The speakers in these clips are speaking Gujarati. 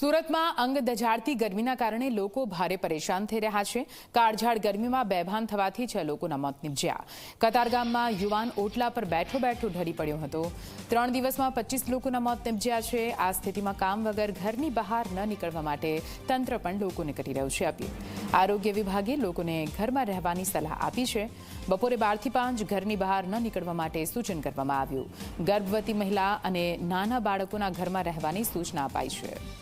સુરતમાં અંગ દજાડતી ગરમીના કારણે લોકો ભારે પરેશાન થઈ રહ્યા છે. કાળઝાળ ગરમીમાં બેભાન થવાથી છ લોકોના મોત નીપજ્યા. કતારગામમાં યુવાન ઓટલા પર બેઠો બેઠો ઢળી પડ્યો હતો. ત્રણ દિવસમાં પચીસ લોકોના મોત નીપજ્યા છે. આ સ્થિતિમાં કામ વગર ઘરની બહાર ન નીકળવા માટે તંત્ર પણ લોકોને કરી રહ્યું છે અપીલ. આરોગ્ય વિભાગે લોકોને ઘરમાં રહેવાની સલાહ આપી છે. બપોરે બારથી પાંચ ઘરની બહાર ન નીકળવા માટે સૂચન કરવામાં આવ્યું. ગર્ભવતી મહિલા અને નાના બાળકોના ઘરમાં રહેવાની સૂચના અપાઈ છે.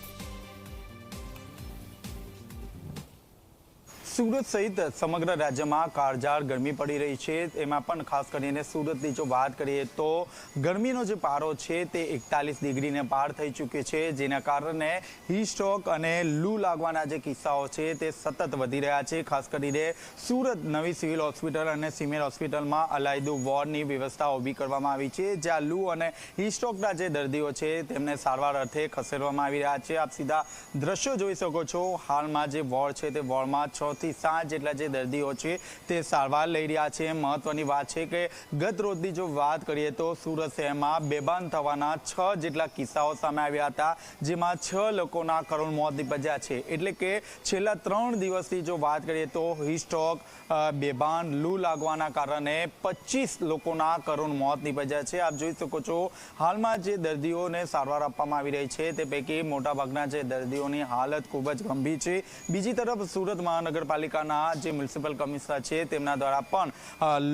સુરત સહિત સમગ્ર રાજ્યમાં કાળઝાળ ગરમી પડી રહી છે. એમાં પણ ખાસ કરીને સુરતની જો વાત કરીએ તો ગરમીનો જે પારો છે તે એકતાલીસ ડિગ્રીને પાર થઈ ચૂક્યો છે, જેના કારણે હીસ્ટ્રોક અને લૂ લાગવાના જે કિસ્સાઓ છે તે સતત વધી રહ્યા છે. ખાસ કરીને સુરત નવી સિવિલ હોસ્પિટલ અને સિમેર હોસ્પિટલમાં અલાયદુ વોર્ડની વ્યવસ્થા ઊભી કરવામાં આવી છે, જ્યાં લૂ અને હીસ્ટ્રોકના જે દર્દીઓ છે તેમને સારવાર અર્થે ખસેડવામાં આવી રહ્યા છે. આપ સીધા દ્રશ્યો જોઈ શકો છો. હાલમાં જે વોર્ડ છે તે વોર્ડમાં છ થી સાત જેટલા જે દર્દીઓ છે તે સારવાર લઈ રહ્યા છે. મહત્વની વાત છે કે ગત રોજની જો વાત કરીએ તો સુરત શહેરમાં બેભાન થવાના છ જેટલા કિસ્સાઓ સામે આવ્યા હતા, જેમાં છ લોકોના કરુણ મોત નિપજ્યા છે. એટલે કે છેલ્લા ત્રણ દિવસથી જો વાત કરીએ તો હિસ્ટોક બેભાન, લૂ લાગવાના કારણે પચીસ લોકોના કરુણ મોત નિપજ્યા છે. આપ જોઈ શકો છો, હાલમાં જે દર્દીઓને સારવાર આપવામાં આવી રહી છે, તે પૈકી મોટાભાગના જે દર્દીઓની હાલત ખૂબ જ ગંભીર છે. બીજી તરફ સુરત મહાનગરપાલિકાના જે મ્યુનિસિપલ કમિશનર છે, તેમના દ્વારા પણ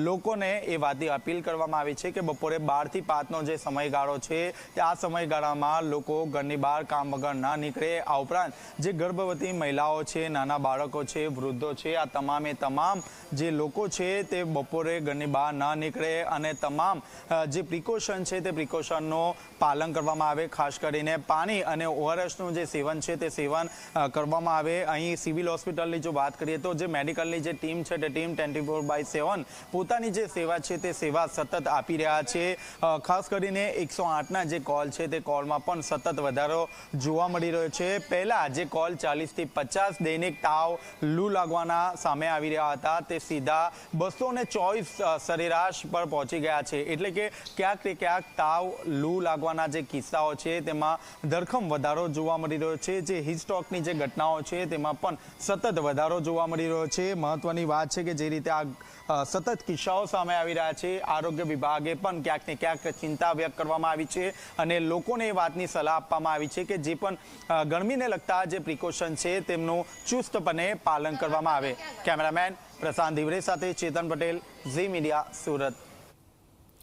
લોકોને એ વાતની અપીલ કરવામાં આવી છે કે બપોરે બારથી પાંચનો જે સમયગાળો છે, તે આ સમયગાળામાં લોકો ઘરની બહાર કામ વગર ના નીકળે. આ ઉપરાંત, જે ગર્ભવતી મહિલાઓ છે, નાના બાળકો છે, વૃદ્ધો છે, આ તમામે તમામ જે લોકો છે, તે બપોરે ઘરની બહાર ના નીકળે અને તમામ જે પ્રિકોશન છે, તે પ્રિકોશનનું પાલન કરવામાં આવે. ખાસ કરીને પાણી અને ઓઆરએસનું જે સેવન છે, તે સેવન કરવામાં આવે. અહીં સિવિલ હોસ્પિટલની જો વાત કરીએ તો જે મેડિકલની જે ટીમ છે તે team twenty four by seven પોતાની જે સેવા છે તે સેવા સતત આપી રહ્યા છે. ખાસ કરીને એકસો આઠના જે કોલ છે તે કોલમાં પણ સતત વધારો જોવા મળી રહ્યો છે. પહેલાં જે કોલ ચાલીસથી પચાસ દૈનિક તાવ, લૂ લાગવાના સામે આવી રહ્યા હતા. તે સીધા બસો ને ચોવીસ સરેરાશ પર પહોંચી ગયા છે. એટલે કે ક્યાંક તે ક્યાંક તાવ, લૂ લાગવાના જે કિસ્સાઓ છે તેમાં ધરખમ વધારો જોવા મળી રહ્યો છે. જે હિસ્ટોકની જે ઘટનાઓ છે તેમાં પણ સતત વધારો જોવા મળી રહ્યો છે. મહત્વની વાત છે કે જે રીતે આ સતત કિસ્સાઓ સામે આવી રહ્યા છે. આરોગ્ય વિભાગે પણ ક્યાંક ને ક્યાંક ચિંતા વ્યક્ત કરવામાં આવી છે અને લોકોને એ વાતની સલાહ આપવામાં આવી છે કે જે પણ ગરમીને લગતા જે પ્રિકોશન છે તેમનું ચુસ્તપણે પાલન કરવામાં આવે. કેમેરામેન પ્રશાંત ધીવરે સાથે ચેતન પટેલ, ઝી મીડિયા, સુરત.